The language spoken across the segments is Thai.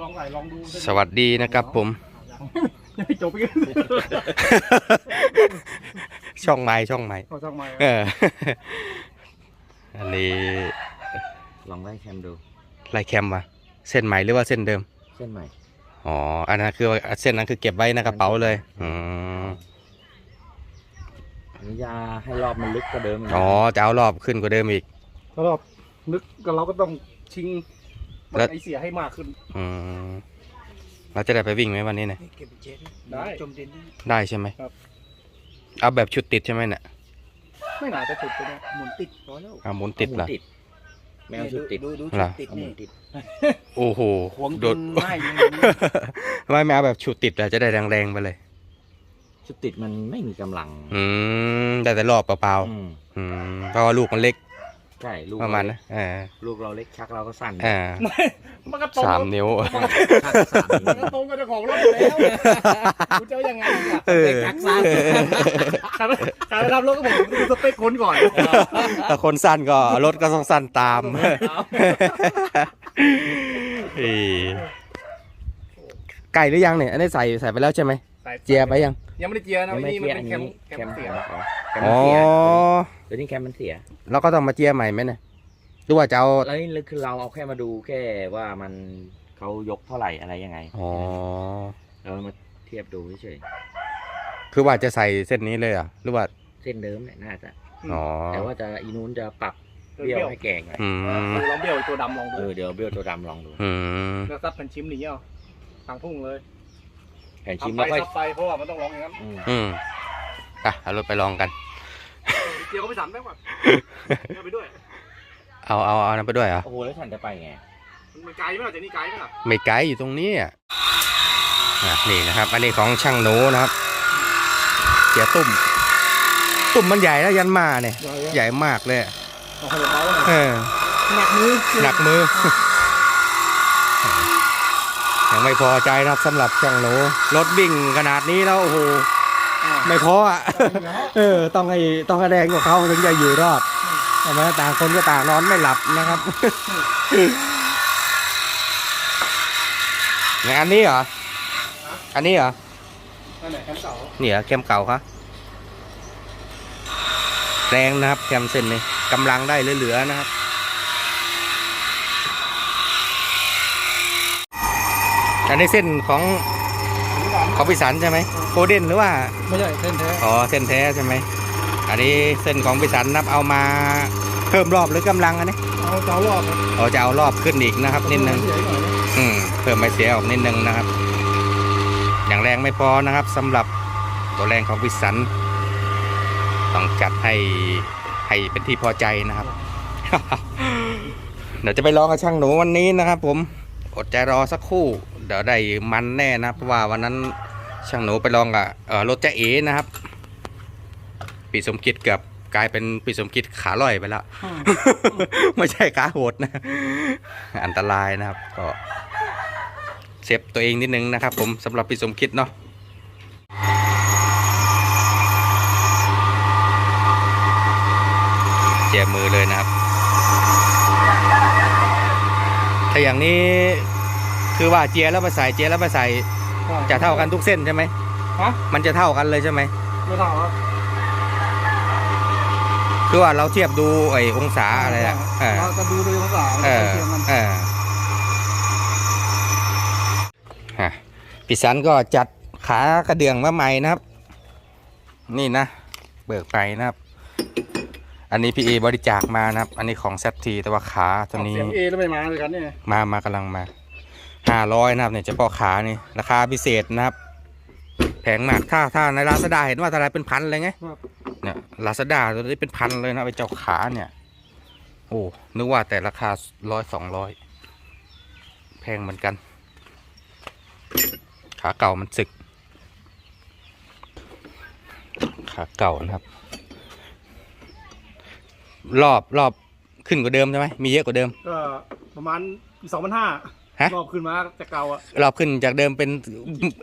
ลองใส่ลองดูสวัสดีนะครับผม ยังไม่จบอีกช่องไม้ช่องไม้เขาช่างไม้เอออันนี้ลองไล่แคมดูไลายแคมวะเส้นใหม่หรือว่าเส้นเดิม เส้นใหม่อ๋ออันนั้นคือเส้นนั้นคือเก็บไว้ในกระเป๋าเลยอืมอันนี้ยาให้รอบมันลึกกว่าเดิมกอ๋อจะเอารอบขึ้นกว่าเดิมอีก สำหรับนึกก็เราก็ต้องชิง แล้ว ไอเสียให้มากขึ้น อืมเราจะได้ไปวิ่งไหมวันนี้เนี่ยเก็บเจ็ดได้ จมดินได้ได้ใช่ไหมครับ เอาแบบชุดติดใช่ไหมเนี่ยไม่น่าจะจุดตัวเนี้ยหมุนติดร้อยแล้วเอาหมุนติดเหรอาหมุนติดแมวชุดติดดูดูเหรอชุดติดเอาหมุนี่นติดโอ้โหควงโดจดน ง่ายอย่างนี้ ไม่ไม่เอาแบบชุดติดอะจะได้แรงๆไปเลย ชุดติดมันไม่มีกำลังอืมได้แต่รอบเปล่าอืมๆอืมเพราะว่าลูกมันเล็ก ใช่ลูกประมาณนะเออลูกเราเล็กชักเราก็สั้นอ่ามันก็ตรงสามนิ้วชักสามมันนิ้ก็วตรงกับเจ้าของรถอยู่แล้วกูจะเอายังไงอะเออชักสั้นใครไปใครไปรับรถก็บอกดูสเปคคนก่อนถ้าคนสั้นก็รถก็ต้องสั้นตามเอ้ยไก่หรือยังเนี่ยอันนี้ใส่ใส่ไปแล้วใช่ไหม เจียไปยัง ยังไม่ได้เจียนะยังไม่นี่มันเทียเป็นอันแคมนี้แคแคมมเสีเสียยแคมอ๋มันอเสียเดี๋ยวนี้แคมมันเสียเราก็ต้องมาเจียใหม่ไหมเนี่ยหรือว่าจะเอา แล้วนี่คือเราเอาแค่มาดูแค่ว่ามันเขายกเท่าไหร่อะไรยังไงอ๋อ เรามาเทียบดูเฉยคือว่าจะใส่เส้นนี้เลยเหรอะ หรือว่า ๆเส้นเดิมเนี่ยน่าจะ อ๋อ แต่ว่าจะอีนู้นจะปรับเออเบี้ยวเบี้ยวให้แก่งหน่อยอืมดูลองเบี้ยวไอ้ตัวดำลองเอดูอเดี๋ยวเบี้ยวตัวดำลองดู อืม แล้วซับเป็นชิมหนีเอาทางทุ่งเลย แผ่นชิมทำไปแล้วค่อยซับไปเพราะว่ามันต้องลองอย่างนั้นอืมอืมอะเอารถไปลองกันเจียวก็ไปสั่นแป๊บก่อนเอาไปด้วยเอาเอาเอานั้นไปด้วยเหรอโอ้โหแล้วฉันจะไปไงมันไกลไหมล่ะจากนี่ไกลไหมล่ะไม่ไกลอยู่ตรงนี้อะอะนี่นะครับ อันนี้ของช่างโน้นะครับเสียตุ่ม ตุ่มมันใหญ่แล้วยันมาเนี่ย ใหญ่มากเลยอะเอาขนมเบาหน่อยเออหนักมือหนักมือ ยังไม่พอใจนะครับสำหรับช่างโน้รถวิ่งขนาดนี้แล้วโอ้โหอ่าไม่พออะเออต้องให้ต้องให้แรงกว่าเขาถึงจะอยู่รอดใช่ไหมต่างคนก็ต่างนอนไม่หลับนะครับไงอันนี้เหรออันนี้เหรอนั่นแหละแคมป์เก่านี่เหรอแคมเก่าครับแรงนะครับแคมเส้นนี้กำลังได้เหลือๆนะครับ อันนี้เส้นของของพิสันใช่ไหมโกลเด้นหรือว่าไม่ใช่เส้นแท้อ๋อเส้นแท้ใช่ไหมอันนี้เส้นของพิสันนับเอามาเพิ่มรอบหรือกำลังอันนี้เอาเจ้ารอบนะอ๋อจะเอารอบขึ้นอีกนะครับ นิดนึงเสียหน่อยนะอืมเพิ่มไม่เสียออกนิดนึงนะครับ อย่างแรงไม่พอนะครับสำหรับตัวแรงของพิสันต้องจัดให้ให้เป็นที่พอใจนะครับ เดี๋ยวจะไปลองกับช่างหนูวันนี้นะครับ ผมอดใจรอสักครู่ เดี๋ยวได้มันแน่นะเพราะว่าวันนั้นช่างหนูไปลองกับเอ่อรถเจ๊เอนะครับ ปีสมคิดเกือบกลายเป็นปีสมคิดขาล่อยไปแล้ว ไม่ใช่ขาโหดนะ อันตรายนะครับ ก็เซฟตัวเองนิดนึงนะครับ ผมสำหรับพี่สมคิดเนาะเจียมือเลยนะครับ ถ้าอย่างนี้ คือว่าเจียแล้วมาใส่เจียแล้วมาใส่จะเท่ากันทุกเส้นใช่ไหมฮะมันจะเท่ากันเลยใช่ไหมไม่เท่าครับคือว่าเราเทียบดูไอ้องศาอะไรอะเออเราจะดูโดยภาษาเออเทียมกันเออฮะพี่สันก็จัดขากระเดื่องมาใหม่นะครับ นี่นะ เบิกไปนะครับ อันนี้พี่เอบริจาคมานะครับ อันนี้ของแซทีแต่ว่าขาตัวนี้เสียงเอแล้วไม่มาเลยกันเนี่ยมามากำลังมา ห้าร้อยนะครับเนี่ยเฉพาะขานี่ราคาพิเศษนะครับ แพงมากถ้าถ้าในลาซาด้าเห็นว่าเท่าไหรเป็นพันเลยไงครับเนี่ยลาซาด้าตัวนี้เป็นพันเลยนะไอ้เจ้าขาเนี่ย โอ้นึกว่าแต่ราคาร้อยสองร้อยแพงเหมือนกัน ขาเก่ามันสึก ขาเก่านะครับ รอบรอบขึ้นกว่าเดิมใช่ไหมมีเยอะกว่าเดิมก็ประมาณสองพันห้า ฮะ รอบขึ้นมาจากเก่าอะรอบขึ้นจากเดิมเป็น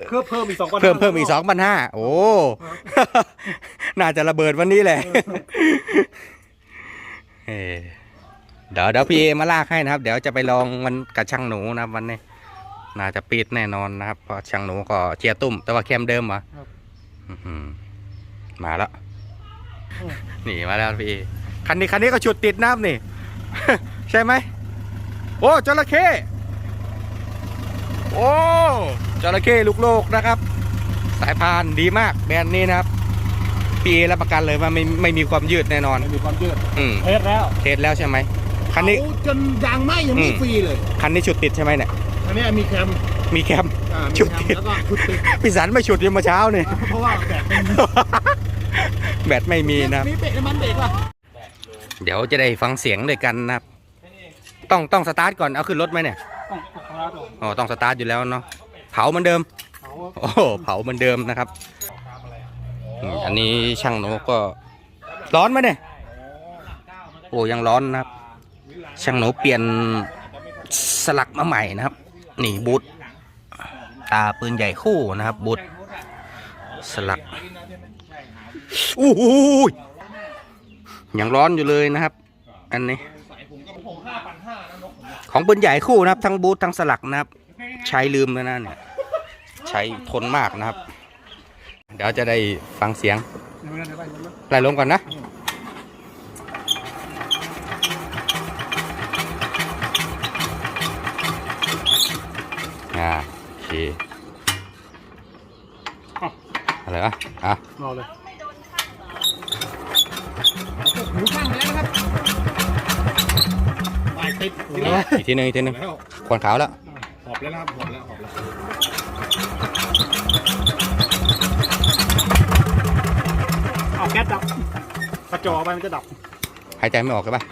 เพิ่มเพิ่มอีกสองพันเพิ่มเพิ่มอีกสองพันห้าโอ้ น่าจะระเบิดวันนี้แหละเออเดี๋ยวเดี๋ยวพี่เอมาลากให้นะครับ เดี๋ยวจะไปลองมันกับช่างหนูนะครับวันนี้ น่าจะปิดแน่นอนนะครับเพราะช่างหนูก็เจียตุ้ม แต่ว่าแคมเดิมเหรอครับอื้อหือมาแล้วนี่มาแล้วพี่คันนี้คันนี้ก็ฉุดติดน้ำนี่ ใช่ไหมโอ้จระเข้ โอ้จระเข้ลูกโลกนะครับ สายพานดีมากแบรนด์นี้นะครับพี่เอรับประกันเลยว่าไม่ไม่มีความยืดแน่นอน ไม่มีความยืดอืมเทสแล้วเทสแล้วใช่ไหมคันนี้เอาจนยางไหมยังอืไม่มฟรีเลยคันนี้ฉุดติดใช่ไหมเนี่ยอันนี้มีแคมมีแคมอ่ามีชุดแคติดมแล้วก็ชุดติดพี่สันไม่ฉุดยังเมื่อเช้าเนี่ย เพราะว่าแบตไม่มีแบตไม่มีนะครับ มีเบรกน้ำมันเบรกป่ะเดี๋ยวจะได้ฟังเสียงด้วยกันนะครับ ต้องต้องสตาร์ทก่อนเอาขึ้นรถไหมเนี่ย ต้องของเราตัวอ๋อต้องสตาร์ทอยู่แล้วเนาะเผาเหมือนเดิมเขาโอ้โหเผาเหมือนเดิมนะครับอืมอันนี้ช่างโนก็ร้อนไหมเนี่ยโอ้ยังร้อนนะครับ ช่างโนเปลี่ยนสลักมาใหม่นะครับนี่บูทตาปืนใหญ่คู่นะครับบูทสลักอู้หูยยังร้อนอยู่เลยนะครับ อันนี้ ของปืนใหญ่คู่นะครับ ทั้งบูททั้งสลักนะครับ ใช้ลืมแล้วนะเนี่ยใช้ทนมากนะครับ เดี๋ยวจะได้ฟังเสียงไปเดี๋ยวนะไล่ลงก่อนนะอ่าโอเคอะไรวะอะรอเลย ไปติดทีแล้วอีกทีหนึงอีกทีหนึงแล้วควนขาวแล้ว หอบแล้วนะครับหอบแล้วหอบแล้วเอาแก๊สดับกระจอกไปมันจะดับ หายใจไม่ออกใช่ปะ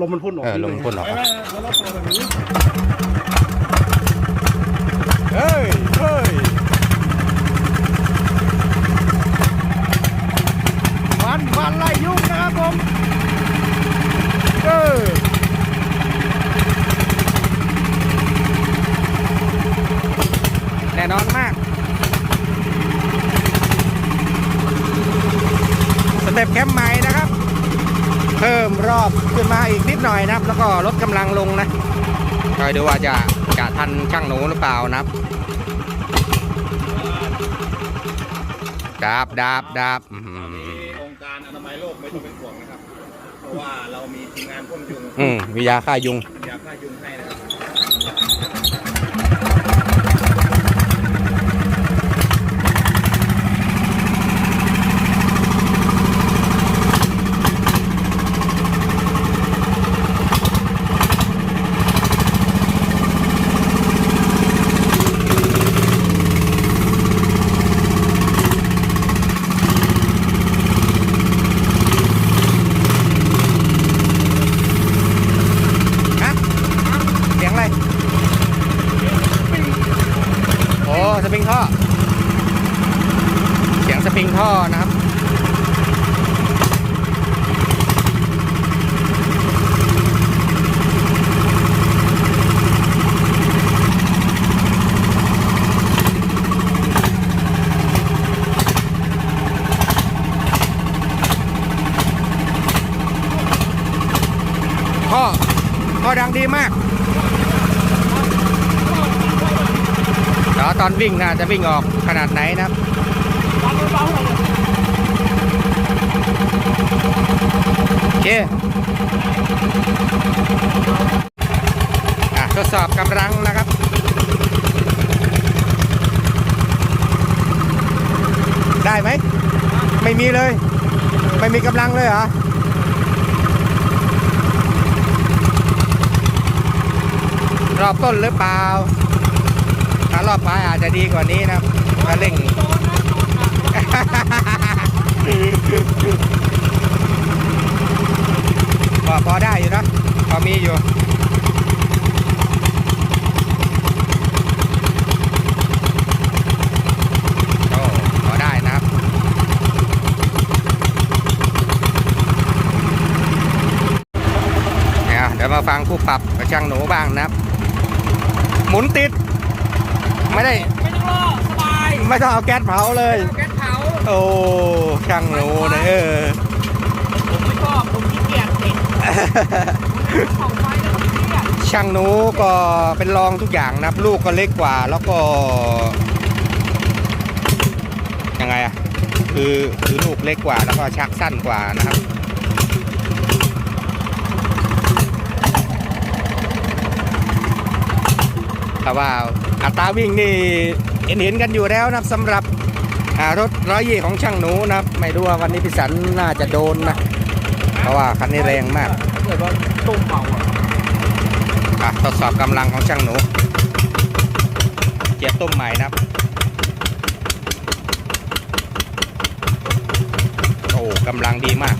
ลมมันพ่นออก เออลมมันพ่นออก ไม่ไม่แล้วเราตัวแบบนี้ เฮ้ย เฮ้ย มันมันไล่ยุ่งนะครับผม เออแน่นอนมาก ส เต็ปแคมป์ใหม่นะครับ เพิ่มรอบขึ้นมาอีกนิดหน่อยนะครับ แล้วก็ลดกำลังลงนะคอยดูว่าจะจะทันช่างหนูหรือเปล่านะครับดาบดาบดาบอื้องค์การอนามัยโลกไม่ต้องเป็นห่วงนะครับ เพราะว่าเรามีทีมงานพ่นยุงอืมวิยาฆ่ายุง ยาฆ่ายุงให้นะครับ ฮะเสียงอะไร โอ้สปริงท่อ เสียงสปริงท่อนะครับ ท่อ ท่อดังดีมาก เดี๋ย วิ่งน่าจะวิ่งออกขนาดไหนนะครับโอเคอ่ทดสอบกำลังนะครับได้ไหม ไม่มีเลย ไม่มีกำลังเลยเหรอ รอบต้นหรือเปล่า ถ้ารอบปลายอาจจะดีกว่านี้นะครับถ้าเร่งพอพอได้อยู่นะพอมีอยู่โอ้พอได้นะเนี่ยเดี๋ยวมาฟังผู้ปรับกับช่างหนูบ้างนะครับ หมุนติด ไม่ได้ไม่ต้องรอสบายไม่ต้องเอาแก๊สเผาเลย แก๊สเผาโอ้ช่างหนูเนี่ยเออผมไม่ชอบผมขี้เกียจติดของไฟแล้วผมขี้เกียจช่างหนูก็เป็นรองทุกอย่างนะครับลูกก็เล็กกว่าแล้วก็ยังไงอะคือคือลูกเล็กกว่าแล้วก็ชักสั้นกว่านะครับแต่ว่า อัตราวิ่งนี่เห็นเห็นกันอยู่แล้วนะครับสำหรับรถร้อยเย่ของช่างหนูนะครับ ไม่รู้ว่าวันนี้พิสันน่าจะโดนนะ เพราะว่าคันนี้แรงมากเกิดว่าตุ้มเมาอะทดสอบกำลังของช่างหนูเกียร์ต้มใหม่นะครับ โอ้กำลังดีมาก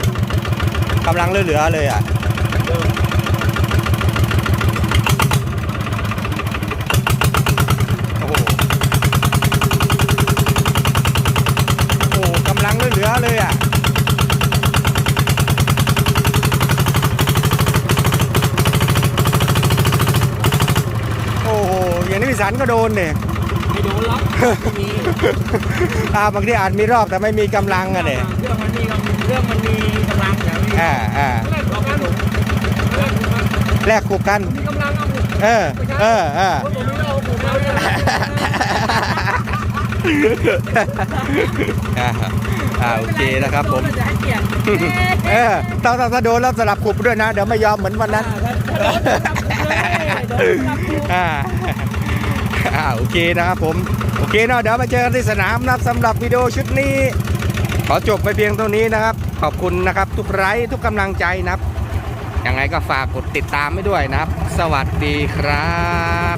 กำลังเหลือๆเลยอะ โอ้โหโอ้กำลังเหลือๆเลยอะ โอ้โห มันก็โดนเนี่ยไม่โดนล็อกมีอ่าบางทีอาจมีรอบแต่ไม่มีกำลังอะเนี่ยเรื่องมันมีกำเรื่องมันมีกำลังอย่างนี้อ่าอ่าเล่นของกันเล่นของกันแลกคู่กัน มีกำลังเอาหมดเออ เออเออคนตัวนี้เราถูกเราเนี่ยอ่าอ่าโอเคนะครับผม จะให้เกียรติเออถ้าถ้าถ้าโดนแล้วสลับขุบด้วยนะ เดี๋ยวไม่ยอมเหมือนวันนั้น อ่า อ่าโอเคนะครับผม โอเคเนาะเดี๋ยวมาเจอกันที่สนามนะครับสำหรับวิดีโอชุดนี้ ขอจบไปเพียงเท่านี้นะครับ ขอบคุณนะครับทุกไลค์ทุกกำลังใจนะครับยังไงก็ฝากกดติดตามไว้ด้วยนะครับ สวัสดีครับ